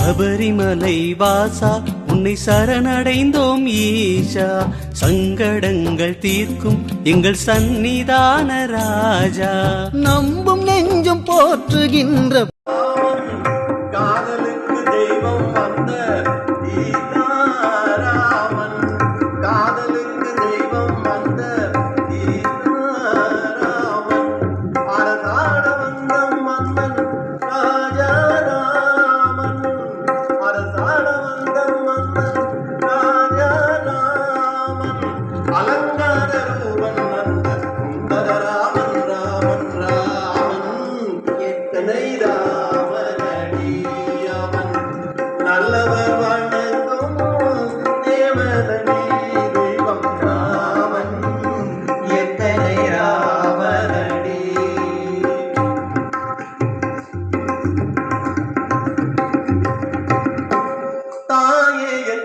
சபரிமலை வாசா உன்னை சரணடைந்தோம் ஈஷா. சங்கடங்கள் தீர்க்கும் எங்கள் சந்நிதான ராஜா. நம்பும் நெஞ்சும் போற்றுகின்ற காதலுக்கு தெய்வம் வந்த 咋了。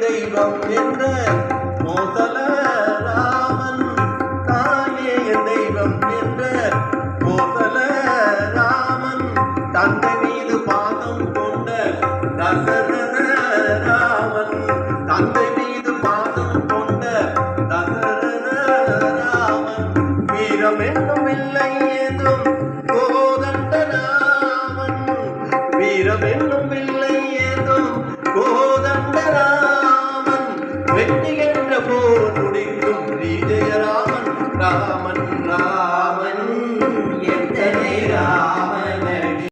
தெய்வம் என்ற கோசல ராமன் தாயே தெய்வம் என்ற கோசல ராமன் தந்தை மீது பாதம் கொண்ட தசரத ராமன் தந்தை மீது பாதம் கொண்ட தசரத ராமன். வீரம் என்னும் இல்லை ஏதும் கோதண்ட ராமன். வீரம் என்னும் இல்லை